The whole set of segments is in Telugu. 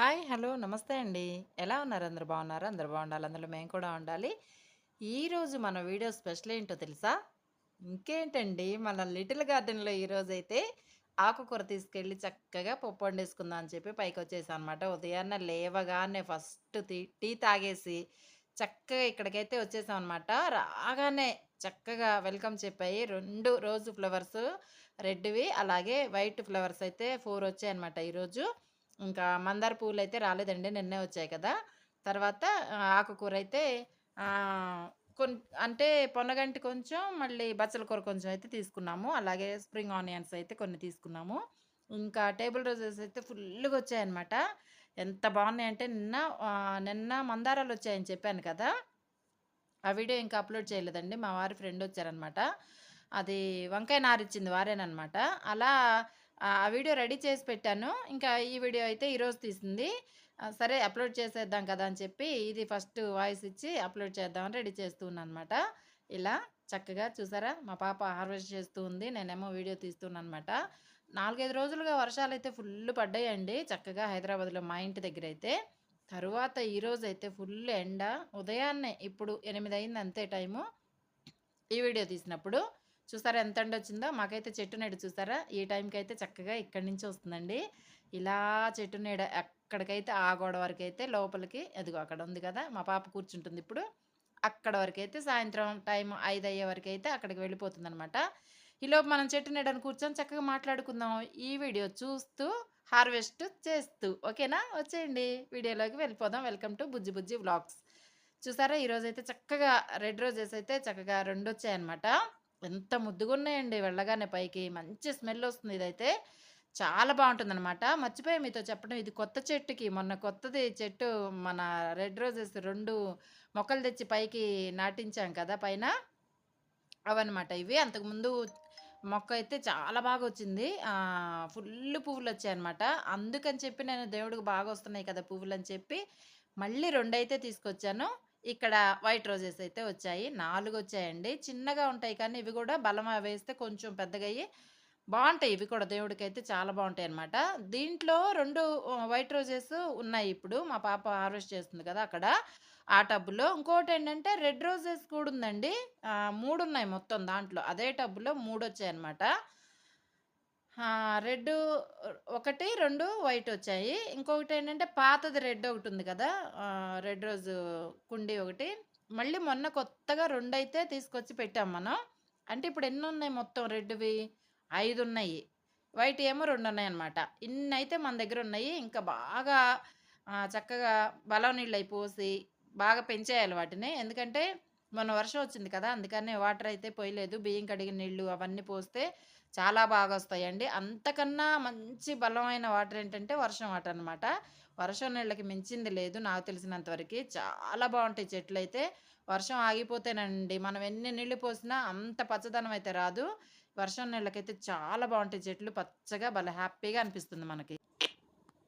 హాయ్ హలో నమస్తే అండి. ఎలా ఉన్నారు? అందరు బాగున్నారు? అందరు బాగుండాలి. అందులో మేము కూడా ఉండాలి. ఈరోజు మన వీడియో స్పెషల్ ఏంటో తెలుసా? ఇంకేంటండి? మన లిటిల్ గార్డెన్లో ఈరోజు అయితే ఆకుకూర తీసుకెళ్ళి చక్కగా పప్పు వండేసుకుందాం అని చెప్పి పైకి వచ్చేసాం అనమాట ఉదయాన్నే లేవగానే ఫస్ట్ టీ టీ తాగేసి చక్కగా ఇక్కడికైతే వచ్చేసాం అనమాట రాగానే చక్కగా వెల్కమ్ చెప్పాయి. రెండు రోజు ఫ్లవర్స్ రెడ్వి అలాగే వైట్ ఫ్లవర్స్ అయితే ఫోర్ వచ్చాయి అనమాట ఈరోజు ఇంకా మందార పువ్వులు అయితే రాలేదండి నిన్నే వచ్చాయి కదా. తర్వాత ఆకుకూర అయితే కొన్ అంటే పొన్నగంటి కొంచెం మళ్ళీ బచ్చల కూర కొంచెం అయితే తీసుకున్నాము. అలాగే స్ప్రింగ్ ఆనియన్స్ అయితే కొన్ని తీసుకున్నాము. ఇంకా టేబుల్ రోజెస్ అయితే ఫుల్గా వచ్చాయన్నమాట. ఎంత బాగున్నాయి అంటే నిన్న నిన్న మందారాలు వచ్చాయని చెప్పాను కదా. ఆ వీడియో ఇంకా అప్లోడ్ చేయలేదండి. మా వారి ఫ్రెండ్ వచ్చారనమాట అది వంకాయ నారిచ్చింది వారేనమాట అలా ఆ వీడియో రెడీ చేసి పెట్టాను. ఇంకా ఈ వీడియో అయితే ఈరోజు తీసింది. సరే అప్లోడ్ చేసేద్దాం కదా అని చెప్పి ఇది ఫస్ట్ వాయిస్ ఇచ్చి అప్లోడ్ చేద్దామని రెడీ చేస్తున్నాను అనమాట ఇలా చక్కగా చూసారా? మా పాప హార్వెస్ట్ చేస్తూ ఉంది. నేనేమో వీడియో తీస్తున్నాను అనమాట నాలుగైదు రోజులుగా వర్షాలు అయితే ఫుల్ పడ్డాయండి. చక్కగా హైదరాబాద్లో మా ఇంటి దగ్గర అయితే తరువాత ఈరోజు అయితే ఫుల్ ఎండ. ఉదయాన్నే ఇప్పుడు ఎనిమిది అయింది అంతే టైము. ఈ వీడియో తీసినప్పుడు చూసారా ఎంత ఎండ వచ్చిందో? మాకైతే చెట్టు నీడ చూసారా? ఈ టైంకి అయితే చక్కగా ఇక్కడి నుంచి వస్తుందండి. ఇలా చెట్టు నీడ ఎక్కడికైతే ఆ గోడ వరకు అయితే లోపలికి అదిగో అక్కడ ఉంది కదా మా పాప కూర్చుంటుంది ఇప్పుడు. అక్కడ వరకు అయితే సాయంత్రం టైం ఐదు అయ్యే వరకు అయితే అక్కడికి వెళ్ళిపోతుంది అనమాట ఈలోపు మనం చెట్టు నీడని కూర్చొని చక్కగా మాట్లాడుకుందాం ఈ వీడియో చూస్తూ హార్వెస్ట్ చేస్తూ. ఓకేనా? వచ్చేయండి. వీడియోలోకి వెళ్ళిపోదాం. Welcome to Bujji Bujji vlogs. చూసారా? ఈరోజు అయితే చక్కగా రెడ్ రోజెస్ అయితే చక్కగా రెండు వచ్చాయన్నమాట. ఎంత ముద్దుగా ఉన్నాయండి వెళ్ళగానే పైకి. మంచి స్మెల్ వస్తుంది ఇదైతే. చాలా బాగుంటుంది అనమాట మర్చిపోయి మీతో చెప్పడం. ఇది కొత్త చెట్టుకి. మొన్న కొత్తది చెట్టు మన రెడ్ రోజెస్ రెండు మొక్కలు తెచ్చి పైకి నాటించాం కదా పైన. అవన్నమాట ఇవి. అంతకుముందు మొక్క అయితే చాలా బాగా వచ్చింది. ఫుల్ పువ్వులు వచ్చాయి అనమాట అందుకని చెప్పి నేను దేవుడికి బాగా వస్తున్నాయి కదా పువ్వులు అని చెప్పి మళ్ళీ రెండైతే తీసుకొచ్చాను. ఇక్కడ వైట్ రోజెస్ అయితే వచ్చాయి. నాలుగు వచ్చాయండి చిన్నగా ఉంటాయి కానీ ఇవి కూడా బలం వేస్తే కొంచెం పెద్దగా అయ్యి బాగుంటాయి. ఇవి కూడా దేవుడికి అయితే చాలా బాగుంటాయి అనమాట దీంట్లో రెండు వైట్ రోజెస్ ఉన్నాయి ఇప్పుడు. మా పాప హార్వెస్ట్ చేస్తుంది కదా అక్కడ ఆ టబ్బులో ఇంకోటి ఏంటంటే రెడ్ రోజెస్ కూడా ఉందండి. మూడు ఉన్నాయి మొత్తం దాంట్లో. అదే టబ్బులో మూడు వచ్చాయి అనమాట రెడ్ ఒకటి రెండు వైట్ వచ్చాయి. ఇంకొకటి ఏంటంటే పాతది రెడ్ ఒకటి ఉంది కదా రెడ్ రోజు కుండీ ఒకటి. మళ్ళీ మొన్న కొత్తగా రెండు అయితే తీసుకొచ్చి పెట్టాం మనం. అంటే ఇప్పుడు ఎన్ని ఉన్నాయి మొత్తం రెడ్వి ఐదు ఉన్నాయి. వైట్ ఏమో రెండు ఉన్నాయి అనమాట ఇన్ని అయితే మన దగ్గర ఉన్నాయి. ఇంకా బాగా చక్కగా బలం నీళ్ళు అయిపోసి బాగా పెంచేయాలి వాటిని. ఎందుకంటే మొన్న వర్షం వచ్చింది కదా అందుకనే వాటర్ అయితే పోయలేదు. బియ్యం కడిగిన నీళ్ళు అవన్నీ పోస్తే చాలా బాగా వస్తాయండి. అంతకన్నా మంచి బలమైన వాటర్ ఏంటంటే వర్షం వాటర్ అనమాట వర్షం నీళ్ళకి మించింది లేదు నాకు తెలిసినంత వరకు. చాలా బాగుంటాయి చెట్లు అయితే. వర్షం ఆగిపోతేనండి మనం ఎన్ని నీళ్ళు పోసినా అంత పచ్చదనం అయితే రాదు. వర్షం నీళ్ళకైతే చాలా బాగుంటాయి చెట్లు. పచ్చగా భలే హ్యాపీగా అనిపిస్తుంది మనకి.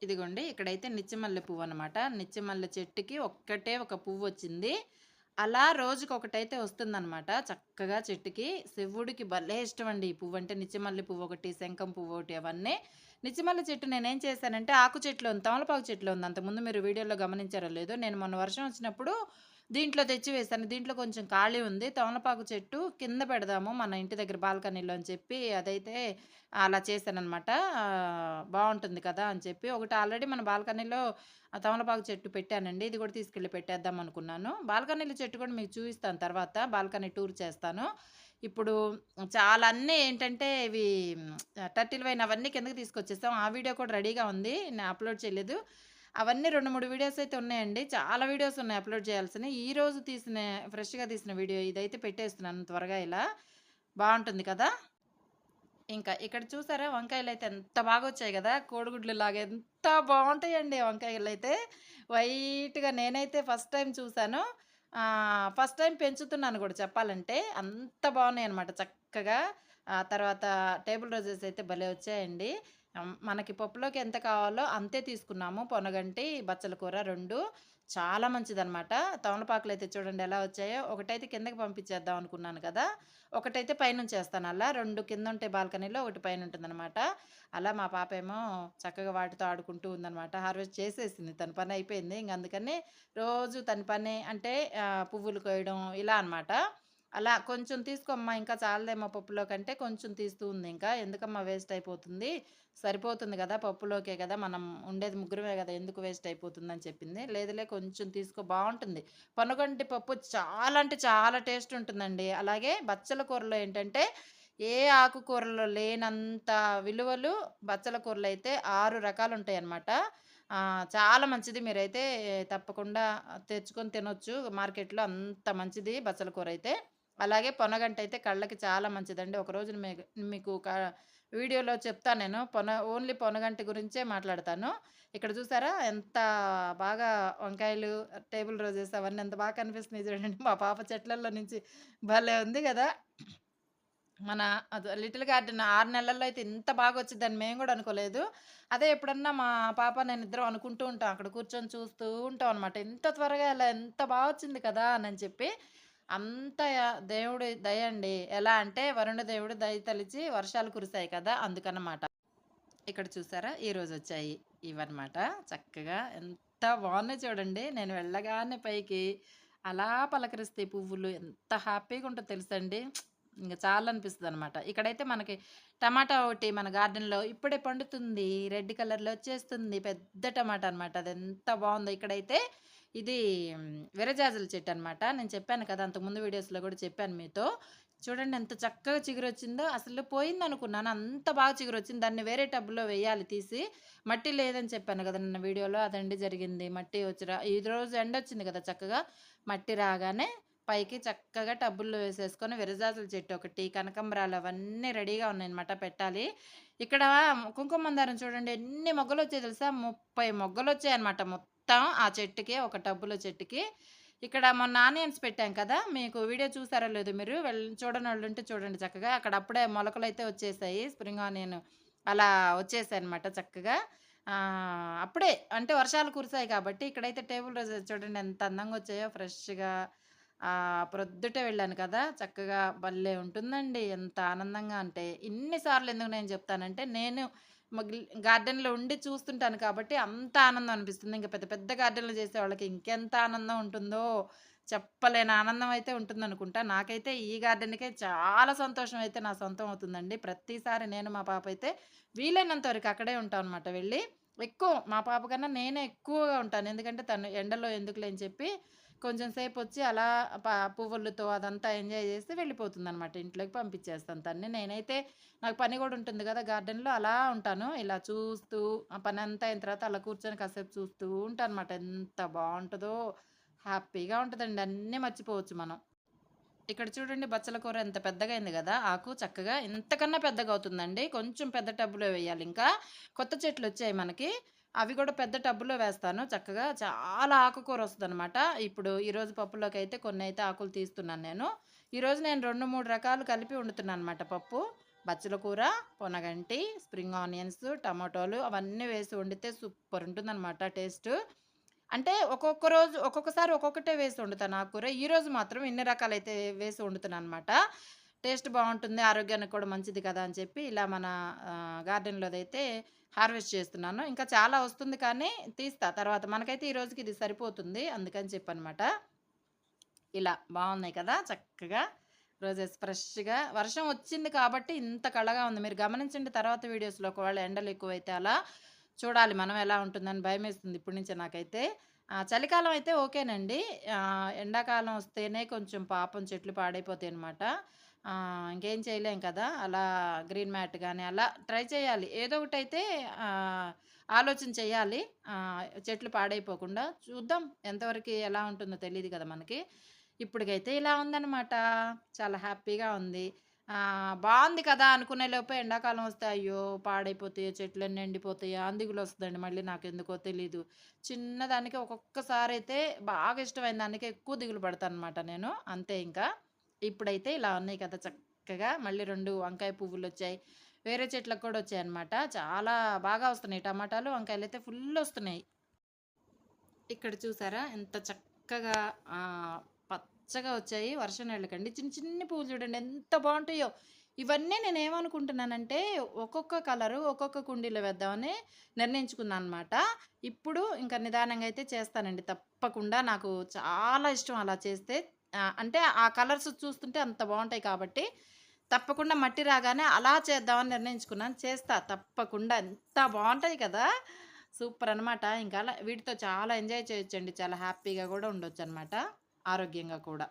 ఇదిగోండి ఇక్కడైతే నిత్యమల్లె పువ్వు అనమాట నిత్యమల్లె చెట్టుకి ఒక్కటే ఒక పువ్వు వచ్చింది. అలా రోజుకి ఒకటైతే వస్తుందన్నమాట. చక్కగా చెట్టుకి శివుడికి భలే ఇష్టం అండి ఈ పువ్వు అంటే నిత్యమల్లి పువ్వు ఒకటి శంఖం పువ్వు ఒకటి అవన్నీ. నిత్యమల్లి చెట్టు నేనేం చేశానంటే ఆకు చెట్లు ఉంది తమలపాకు చెట్లు ఉంది. అంతకుముందు మీరు వీడియోలో గమనించారో లేదో నేను మొన్న వర్షం వచ్చినప్పుడు దీంట్లో తెచ్చి వేశాను దీంట్లో కొంచెం ఖాళీ ఉంది. తమలపాకు చెట్టు కింద పెడదాము మన ఇంటి దగ్గర బాల్కనీలో అని చెప్పి అదైతే అలా చేశానమాట బాగుంటుంది కదా అని చెప్పి. ఒకటి ఆల్రెడీ మన బాల్కనీలో తమలపాకు చెట్టు పెట్టానండి. ఇది కూడా తీసుకెళ్ళి పెట్టేద్దాం అనుకున్నాను. బాల్కనీలో చెట్టు కూడా మీకు చూపిస్తాను తర్వాత. బాల్కనీ టూర్ చేస్తాను. ఇప్పుడు చాలా అన్నీ ఏంటంటే ఇవి టర్టిల్ వైన్ అవన్నీ కిందకి తీసుకొచ్చేస్తాం. ఆ వీడియో కూడా రెడీగా ఉంది. నేను అప్లోడ్ చేయలేదు. అవన్నీ రెండు మూడు వీడియోస్ అయితే ఉన్నాయండి. చాలా వీడియోస్ ఉన్నాయి అప్లోడ్ చేయాల్సినవి. ఈ రోజు తీసిన ఫ్రెష్గా తీసిన వీడియో ఇదైతే పెట్టేస్తున్నాను త్వరగా ఇలా. బాగుంటుంది కదా? ఇంకా ఇక్కడ చూసారా వంకాయలు అయితే ఎంత బాగా వచ్చాయి కదా? కోడిగుడ్లు లాగా ఎంత బాగుంటాయండి వంకాయలు అయితే వైట్గా నేనైతే ఫస్ట్ టైం చూశాను. ఫస్ట్ టైం పెంచుతున్నాను కూడా చెప్పాలంటే. అంత బాగున్నాయి అనమాట చక్కగా తర్వాత టేబుల్ రోజెస్ అయితే భలే వచ్చాయండి. మనకి పప్పులోకి ఎంత కావాలో అంతే తీసుకున్నాము. పొనగంటి, బచ్చల కూర రెండు చాలా మంచిదనమాట. తమలపాకులు అయితే చూడండి ఎలా వచ్చాయో. ఒకటైతే కిందకి పంపించేద్దాం అనుకున్నాను కదా! ఒకటైతే పైనుంచేస్తాను అలా. రెండు కింద ఉంటే బాల్కనీలో, ఒకటి పైనుంటుందనమాట. అలా మా పాప ఏమో చక్కగా వాటితో ఆడుకుంటూ ఉందనమాట. హార్వెస్ట్ చేసేసింది. తన పని అయిపోయింది. ఇంక అందుకని రోజు తన పని అంటే పువ్వులు కోయడం ఇలా అనమాట. అలా కొంచెం తీసుకోమ్మా ఇంకా చాలదేమో పప్పులో కంటే కొంచెం తీస్తూ ఉంది ఇంకా. ఎందుకమ్మా వేస్ట్ అయిపోతుంది. సరిపోతుంది కదా పప్పులోకే కదా మనం ఉండేది ముగ్గురమే కదా ఎందుకు వేస్ట్ అయిపోతుందని చెప్పింది. లేదులే కొంచెం తీసుకో బాగుంటుంది పొనగంటి పప్పు చాలా అంటే చాలా టేస్ట్ ఉంటుందండి. అలాగే బచ్చల కూరలో ఏంటంటే ఏ ఆకుకూరలో లేనంత విలువలు బచ్చల కూరలు అయితే ఆరు రకాలు ఉంటాయి అన్నమాట చాలా మంచిది. మీరైతే తప్పకుండా తెచ్చుకొని తినొచ్చు. మార్కెట్‌లో అంత మంచిది బచ్చల కూర అయితే అలాగే పొనగంటయితే కళ్ళకి చాలా మంచిదండి. ఒకరోజు మీకు మీకు క వీడియోలో చెప్తాను నేను. పొన ఓన్లీ పొనగంటి గురించే మాట్లాడతాను. ఇక్కడ చూసారా ఎంత బాగా వంకాయలు, టేబుల్ రోజెస్ అవన్నీ ఎంత బాగా కనిపిస్తున్నాయి చూడండి. మా పాప చెట్లలో నుంచి భలే ఉంది కదా మన లిటిల్ గార్డెన్ ఆరు నెలల్లో అయితే ఇంత బాగా వచ్చిద్దని మేము కూడా అనుకోలేదు. అదే ఎప్పుడన్నా మా పాప నేను ఇద్దరం అనుకుంటూ ఉంటాం. అక్కడ కూర్చొని చూస్తూ ఉంటాం అనమాట. ఇంత త్వరగా ఇలా ఎంత బాగా వచ్చింది కదా! అని చెప్పి. అంత దేవుడి దయ అండి. ఎలా అంటే వరుణ దేవుడు దయ తలిచి వర్షాలు కురిశాయి కదా! అందుకనమాట. ఇక్కడ చూసారా ఈరోజు వచ్చాయి ఇవన్నమాట. చక్కగా ఎంత బాగున్నాయి చూడండి. నేను వెళ్ళగానే పైకి అలా పలకరిస్తే పువ్వులు. ఎంత హ్యాపీగా ఉంటుందో తెలుసండి. ఇంకా చాలా అనిపిస్తుంది అనమాట ఇక్కడైతే మనకి టమాటా ఒకటి మన గార్డెన్‌లో ఇప్పుడే పండుతుంది. రెడ్ కలర్‌లో వచ్చేస్తుంది. పెద్ద టమాటా అనమాట. ఎంత బాగుందో ఇక్కడైతే ఇది విరజాజుల చెట్టు అనమాట నేను చెప్పాను కదా! అంతకుముందు వీడియోస్‌లో కూడా చెప్పాను మీతో. చూడండి ఎంత చక్కగా చిగురొచ్చిందో. అసలు పోయిందనుకున్నాను. అంత బాగా చిగురొచ్చింది. దాన్ని వేరే టబ్‌లో వేయాలి తీసి. మట్టి లేదని చెప్పాను కదా నిన్న వీడియోలో. అదండి జరిగింది. మట్టి వచ్చి రోజు ఎండ వచ్చింది కదా చక్కగా. మట్టి రాగానే పైకి చక్కగా టబ్బుల్లో వేసేసుకొని విరజాజుల చెట్టు ఒకటి, కనకంబరాలు అవన్నీ రెడీగా ఉన్నాయన్నమాట పెట్టాలి. ఇక్కడ కుంకుమ మందారం చూడండి ఎన్ని మొగ్గలు వచ్చాయి తెలుసా? 30 మొగ్గలొచ్చాయన్నమాట మొత్తం ఆ చెట్టుకి. ఒక టబ్బులో చెట్టుకి. ఇక్కడ మొన్న ఆనియన్స్ పెట్టాం కదా! మీకు వీడియో చూసారో లేదు మీరు వెళ్ళి చూడన వాళ్ళు ఉంటే చూడండి చక్కగా. అక్కడ అప్పుడే మొలకలు అయితే వచ్చేసాయి. స్ప్రింగ్ ఆనియన్ అలా వచ్చేసాయన్నమాట చక్కగా. అప్పుడే అంటే వర్షాలు కురిసాయి కాబట్టి ఇక్కడైతే టేబుల్ రోజు చూడండి ఎంత అందంగా వచ్చాయో ఫ్రెష్‌గా. ప్రొద్దుటే వెళ్ళాను కదా! చక్కగా భలే ఉంటుందండి. ఎంత ఆనందంగా అంటే ఇన్ని సార్లు ఎందుకు నేను చెప్తానంటే నేను గార్డెన్‌లో ఉండి చూస్తుంటాను కాబట్టి అంత ఆనందం అనిపిస్తుంది. ఇంకా పెద్ద పెద్ద గార్డెన్‌లు చేసేవాళ్ళకి ఇంకెంత ఆనందం ఉంటుందో చెప్పలేని ఆనందం అయితే ఉంటుందనుకుంటా. నాకైతే ఈ గార్డెన్‌కే చాలా సంతోషం అయితే నా సొంతం అవుతుందండి. ప్రతిసారి నేను మా పాప అయితే వీలైనంత వరకు అక్కడే ఉంటాం అనమాట వెళ్ళి. ఎక్కువ మా పాప కన్నా నేనే ఎక్కువగా ఉంటాను. ఎందుకంటే తను ఎండలో ఎందుకులే అని చెప్పి కొంచెం వచ్చి అలా పువ్వులతో అదంతా ఎంజాయ్ చేసి వెళ్ళిపోతుందనమాట. ఇంట్లోకి పంపించేస్తాను తన్ని. నేనైతే నాకు పని కూడా ఉంటుంది కదా గార్డెన్‌లో అలా ఉంటాను. ఇలా చూస్తూ ఆ పని అంతా అయిన తర్వాత అలా కూర్చొని కాసేపు చూస్తూ ఉంటానమాట. ఎంత బాగుంటుందో హ్యాపీగా ఉంటుందండి అన్నీ మర్చిపోవచ్చు మనం. ఇక్కడ చూడండి బచ్చల కూర ఎంత పెద్దగా అయింది కదా ఆకు చక్కగా ఇంతకన్నా పెద్దగా అవుతుందండి. కొంచెం పెద్ద టబ్బులో వేయాలి ఇంకా కొత్త చెట్లు వచ్చాయి మనకి. అవి కూడా పెద్ద టబ్బులో వేస్తాను చక్కగా. చాలా ఆకుకూర వస్తుందన్నమాట ఇప్పుడు ఈరోజు పప్పులోకి అయితే కొన్ని అయితే ఆకులు తీస్తున్నాను నేను. ఈరోజు నేను 2, 3 రకాలు కలిపి వండుతున్నాననమాట పప్పు. బచ్చల కూర, పొనగంటి, స్ప్రింగ్ ఆనియన్స్, టమాటోలు అవన్నీ వేసి వండితే సూపర్ ఉంటుందనమాట టేస్ట్ అంటే ఒక్కొక్క రోజు ఒక్కొక్కసారి ఒక్కొక్కటే వేసి వండుతాను ఆకుకూర. ఈరోజు మాత్రం ఇన్ని రకాలైతే వేసి వండుతున్నాననమాట. టేస్ట్ బాగుంటుంది ఆరోగ్యానికి కూడా మంచిది కదా! అని చెప్పి ఇలా మన గార్డెన్‌లోదైతే హార్వెస్ట్ చేస్తున్నాను. ఇంకా చాలా వస్తుంది కానీ తీస్తా తర్వాత. మనకైతే ఈ రోజుకి ఇది సరిపోతుంది. అందుకని చెప్పనమాట. ఇలా బాగున్నాయి కదా! చక్కగా రోజెస్ ఫ్రెష్‌గా వర్షం వచ్చింది కాబట్టి ఇంత కళ్ళగా ఉంది. మీరు గమనించండి తర్వాత వీడియోస్‌లో ఒకవేళ ఎండలు ఎక్కువైతే అలా చూడాలి మనం ఎలా ఉంటుందని భయమేస్తుంది ఇప్పటి నుంచే నాకైతే. చలికాలం అయితే ఓకేనండి. ఎండాకాలం వస్తేనే కొంచెం పాపం చెట్లు పాడైపోతాయి అనమాట ఇంకేం చేయలేం కదా! అలా గ్రీన్ మ్యాట్ కానీ అలా ట్రై చేయాలి. ఏదో ఒకటైతే అయితే ఆలోచన చేయాలి. చెట్లు పాడైపోకుండా. చూద్దాం ఎంతవరకి ఎలా ఉంటుందో తెలియదు కదా మనకి. ఇప్పటికైతే ఇలా ఉందనమాట. చాలా హ్యాపీగా ఉంది. బాగుంది కదా! అనుకునే లోపే ఎండాకాలం వస్తే అయ్యో! పాడైపోతాయో చెట్లన్నీ ఎండిపోతాయా అందుగులు వస్తుందండి మళ్ళీ నాకు ఎందుకో తెలీదు. చిన్నదానికి ఒక్కొక్కసారి అయితే బాగా ఇష్టమైన దానికి ఎక్కువ దిగులు పడతాననమాట నేను. అంతే ఇంకా. ఇప్పుడైతే ఇలా ఉన్నాయి కదా! చక్కగా మళ్ళీ రెండు వంకాయ పువ్వులు వచ్చాయి వేరే చెట్లకు కూడా వచ్చాయి అనమాట చాలా బాగా వస్తున్నాయి టమాటాలు, వంకాయలు అయితే ఫుల్ వస్తున్నాయి ఇక్కడ చూసారా ఎంత చక్కగా పచ్చగా వచ్చాయి వర్షం నీళ్ళకండి. చిన్న చిన్ని పువ్వులు చూడండి ఎంత బాగుంటాయో ఇవన్నీ నేను ఏమనుకుంటున్నానంటే ఒక్కొక్క కలరు ఒక్కొక్క కుండీలో వేద్దామని నిర్ణయించుకున్నానన్నమాట. ఇప్పుడు ఇంకా నిదానంగా అయితే చేస్తానండి. తప్పకుండా నాకు చాలా ఇష్టం అలా చేస్తే. అంటే ఆ కలర్స్ చూస్తుంటే అంత బాగుంటాయి కాబట్టి తప్పకుండా మట్టి రాగానే అలా చేద్దామని నిర్ణయించుకున్నాను. చేస్తా తప్పకుండా. ఎంత బాగుంటాయి కదా! సూపర్ అనమాట. ఇంకా అలా వీటితో చాలా ఎంజాయ్ చేయొచ్చండి. చాలా హ్యాపీగా కూడా ఉండొచ్చనమాట. ఆరోగ్యంగా కూడా.